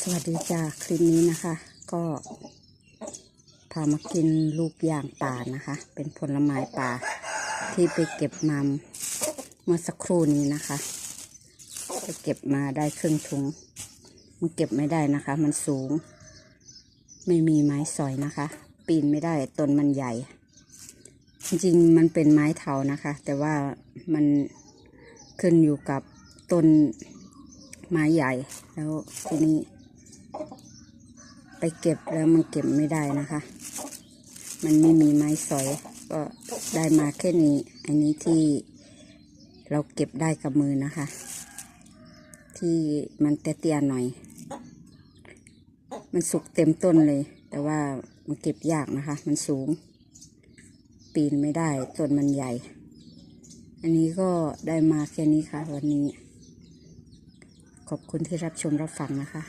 สวัสดีจ้าคลิปนี้นะคะ ก็พามากินลูกยางป่านะคะ เป็นผลไม้ป่าที่ไปเก็บมาเมื่อสักครู่นี้นะคะ ไปเก็บมาได้ครึ่งถุง มันเก็บไม่ได้นะคะ มันสูง ไม่มีไม้สอยนะคะ ปีนไม่ได้ต้นมันใหญ่ จริงมันเป็นไม้เถานะคะ แต่ว่ามันขึ้นอยู่กับ ต้นไม้ใหญ่ แล้วทีนี้ ไปเก็บแล้วมันเก็บไม่ได้นะคะ มันไม่มีไม้สอย ก็ได้มาแค่นี้ อันนี้ที่เราเก็บได้กับมือนะคะ ที่มันเตี้ยๆหน่อย มันสุกเต็มต้นเลย แต่ว่ามันเก็บยากนะคะ มันสูง ปีนไม่ได้ต้นมันใหญ่ อันนี้ก็ได้มาแค่นี้ค่ะ วันนี้ ขอบคุณที่รับชมรับฟังนะคะ